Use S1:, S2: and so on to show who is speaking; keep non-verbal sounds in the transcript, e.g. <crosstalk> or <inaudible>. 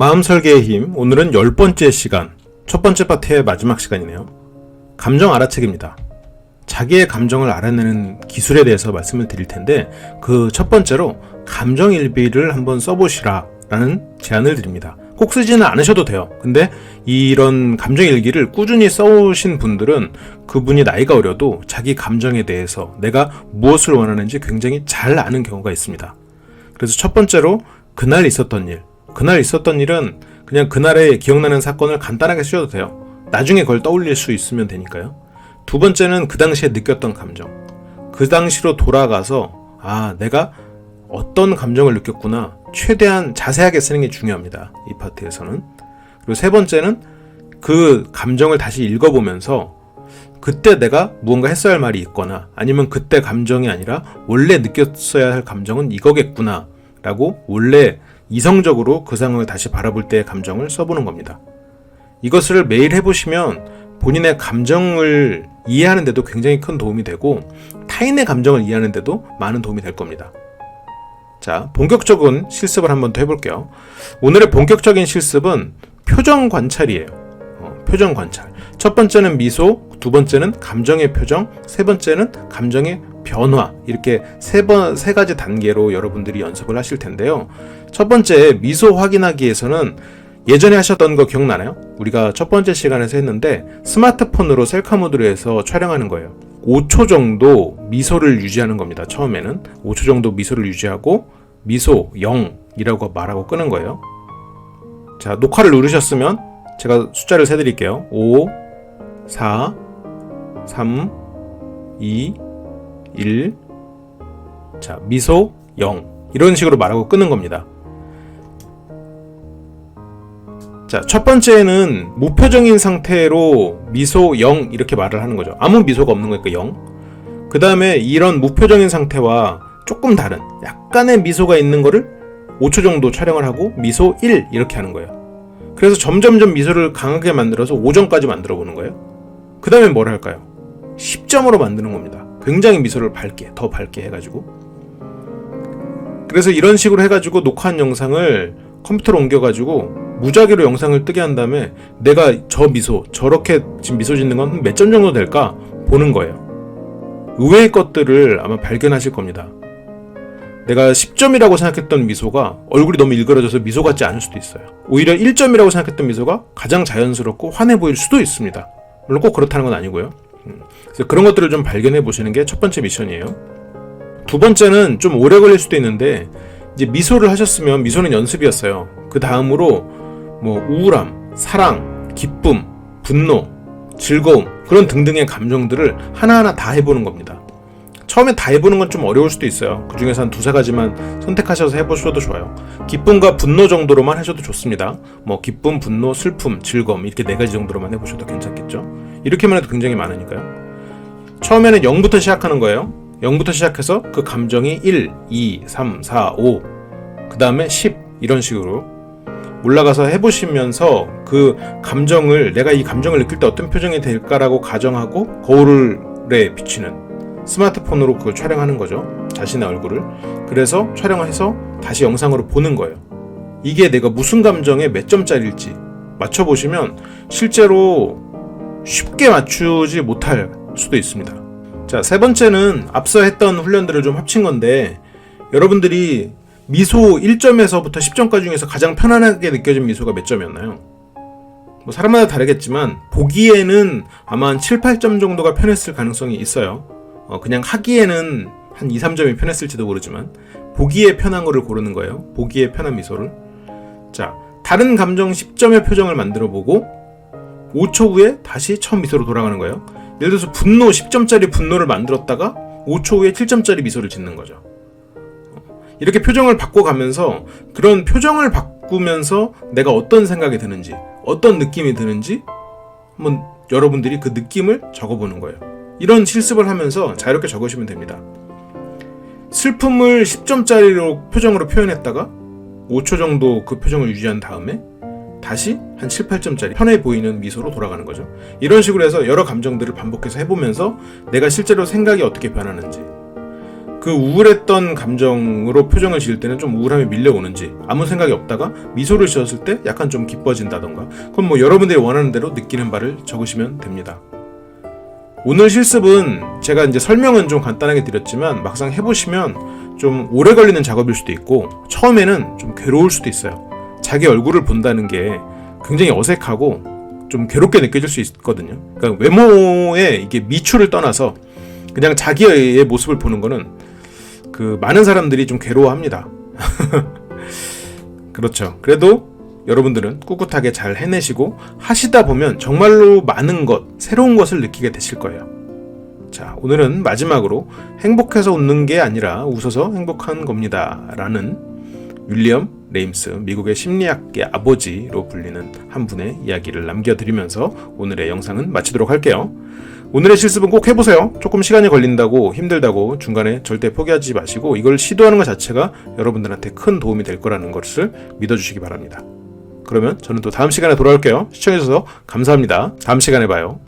S1: 마음 설계의 힘, 오늘은 열 번째 시간, 첫 번째 파트의 마지막 시간이네요. 감정 알아채기입니다. 자기의 감정을 알아내는 기술에 대해서 말씀을 드릴 텐데, 그 첫 번째로 감정 일비를 한번 써보시라 라는 제안을 드립니다. 꼭 쓰지는 않으셔도 돼요. 근데 이런 감정 일기를 꾸준히 써오신 분들은 그분이 나이가 어려도 자기 감정에 대해서 내가 무엇을 원하는지 굉장히 잘 아는 경우가 있습니다. 그래서 첫 번째로 그날 있었던 일. 그날 있었던 일은 그냥 그날에 기억나는 사건을 간단하게 쓰셔도 돼요. 나중에 그걸 떠올릴 수 있으면 되니까요. 두 번째는 그 당시에 느꼈던 감정. 그 당시로 돌아가서 아, 내가 어떤 감정을 느꼈구나. 최대한 자세하게 쓰는 게 중요합니다. 이 파트에서는. 그리고 세 번째는 그 감정을 다시 읽어보면서 그때 내가 무언가 했어야 할 말이 있거나 아니면 그때 감정이 아니라 원래 느꼈어야 할 감정은 이거겠구나 라고 원래 이성적으로 그 상황을 다시 바라볼 때의 감정을 써보는 겁니다. 이것을 매일 해보시면 본인의 감정을 이해하는데도 굉장히 큰 도움이 되고 타인의 감정을 이해하는데도 많은 도움이 될 겁니다. 자, 본격적인 실습을 한번 더 해볼게요. 오늘의 본격적인 실습은 표정 관찰이에요. 어, 표정 관찰. 첫 번째는 미소, 두 번째는 감정의 표정, 세 번째는 감정의 변화. 이렇게 세 번, 세 가지 단계로 여러분들이 연습을 하실 텐데요. 첫 번째, 미소 확인하기에서는 예전에 하셨던 거 기억나나요? 우리가 첫 번째 시간에서 했는데 스마트폰으로 셀카 모드로 해서 촬영하는 거예요. 5초 정도 미소를 유지하는 겁니다. 처음에는 5초 정도 미소를 유지하고 미소 0이라고 말하고 끄는 거예요. 자, 녹화를 누르셨으면 제가 숫자를 세 드릴게요. 5 4 3 2 1 자, 미소 0 이런 식으로 말하고 끄는 겁니다. 자, 첫 번째는 무표정인 상태로 미소 0 이렇게 말을 하는 거죠. 아무 미소가 없는 거니까 0. 그 다음에 이런 무표정인 상태와 조금 다른 약간의 미소가 있는 거를 5초 정도 촬영을 하고 미소 1 이렇게 하는 거예요. 그래서 점점점 미소를 강하게 만들어서 5점까지 만들어 보는 거예요. 그 다음에 뭘 할까요? 10점으로 만드는 겁니다. 굉장히 미소를 밝게, 더 밝게 해가지고. 그래서 이런 식으로 해가지고 녹화한 영상을 컴퓨터로 옮겨가지고 무작위로 영상을 뜨게 한 다음에 내가 저 미소, 저렇게 지금 미소 짓는 건 몇 점 정도 될까 보는 거예요. 의외의 것들을 아마 발견하실 겁니다. 내가 10점이라고 생각했던 미소가 얼굴이 너무 일그러져서 미소 같지 않을 수도 있어요. 오히려 1점이라고 생각했던 미소가 가장 자연스럽고 환해 보일 수도 있습니다. 물론 꼭 그렇다는 건 아니고요. 음, 그래서 그런 것들을 좀 발견해 보시는 게 첫 번째 미션이에요. 두 번째는 좀 오래 걸릴 수도 있는데 이제 미소를 하셨으면 미소는 연습이었어요. 그 다음으로 뭐 우울함, 사랑, 기쁨, 분노, 즐거움 그런 등등의 감정들을 하나하나 다 해보는 겁니다. 처음에 다 해보는 건 좀 어려울 수도 있어요. 그 중에서 한 두세 가지만 선택하셔서 해보셔도 좋아요. 기쁨과 분노 정도로만 하셔도 좋습니다. 뭐 기쁨, 분노, 슬픔, 즐거움 이렇게 네 가지 정도로만 해보셔도 괜찮겠죠. 이렇게만 해도 굉장히 많으니까요. 처음에는 0부터 시작하는 거예요. 0부터 시작해서 그 감정이 1, 2, 3, 4, 5, 그 다음에 10 이런 식으로 올라가서 해보시면서 그 감정을 내가 이 감정을 느낄 때 어떤 표정이 될까라고 가정하고 거울에 비치는 스마트폰으로 그걸 촬영하는 거죠. 자신의 얼굴을. 그래서 촬영해서 다시 영상으로 보는 거예요. 이게 내가 무슨 감정에 몇 점짜리일지 맞춰보시면 실제로 쉽게 맞추지 못할 수도 있습니다. 자, 세 번째는 앞서 했던 훈련들을 좀 합친 건데 여러분들이 미소 1점에서부터 10점까지 중에서 가장 편안하게 느껴진 미소가 몇 점이었나요? 뭐 사람마다 다르겠지만 보기에는 아마 한 7, 8점 정도가 편했을 가능성이 있어요. 어, 그냥 하기에는 한 2, 3점이 편했을지도 모르지만 보기에 편한 거를 고르는 거예요. 보기에 편한 미소를. 자, 다른 감정 10점의 표정을 만들어 보고 5초 후에 다시 처음 미소로 돌아가는 거예요. 예를 들어서 분노 10점짜리 분노를 만들었다가 5초 후에 7점짜리 미소를 짓는 거죠. 이렇게 표정을 바꿔가면서 그런 표정을 바꾸면서 내가 어떤 생각이 드는지, 어떤 느낌이 드는지 한번 여러분들이 그 느낌을 적어보는 거예요. 이런 실습을 하면서 자유롭게 적으시면 됩니다. 슬픔을 10점짜리로 표정으로 표현했다가 5초 정도 그 표정을 유지한 다음에 다시 한 7, 8점짜리 편해 보이는 미소로 돌아가는 거죠. 이런 식으로 해서 여러 감정들을 반복해서 해보면서 내가 실제로 생각이 어떻게 변하는지 그 우울했던 감정으로 표정을 지을 때는 좀 우울함이 밀려오는지 아무 생각이 없다가 미소를 지었을 때 약간 좀 기뻐진다던가 그건 뭐 여러분들이 원하는 대로 느끼는 바를 적으시면 됩니다. 오늘 실습은 제가 이제 설명은 좀 간단하게 드렸지만 막상 해보시면 좀 오래 걸리는 작업일 수도 있고 처음에는 좀 괴로울 수도 있어요. 자기 얼굴을 본다는 게 굉장히 어색하고 좀 괴롭게 느껴질 수 있거든요. 그러니까 외모에 이게 미추를 떠나서 그냥 자기의 모습을 보는 거는 그 많은 사람들이 좀 괴로워합니다. <laughs> 그렇죠. 그래도 여러분들은 꿋꿋하게 잘 해내시고 하시다 보면 정말로 많은 것, 새로운 것을 느끼게 되실 거예요. 자, 오늘은 마지막으로 행복해서 웃는 게 아니라 웃어서 행복한 겁니다. 라는 윌리엄 레임스, 미국의 심리학의 아버지로 불리는 한 분의 이야기를 남겨드리면서 오늘의 영상은 마치도록 할게요. 오늘의 실습은 꼭 해보세요. 조금 시간이 걸린다고 힘들다고 중간에 절대 포기하지 마시고 이걸 시도하는 것 자체가 여러분들한테 큰 도움이 될 거라는 것을 믿어주시기 바랍니다. 그러면 저는 또 다음 시간에 돌아올게요. 시청해주셔서 감사합니다. 다음 시간에 봐요.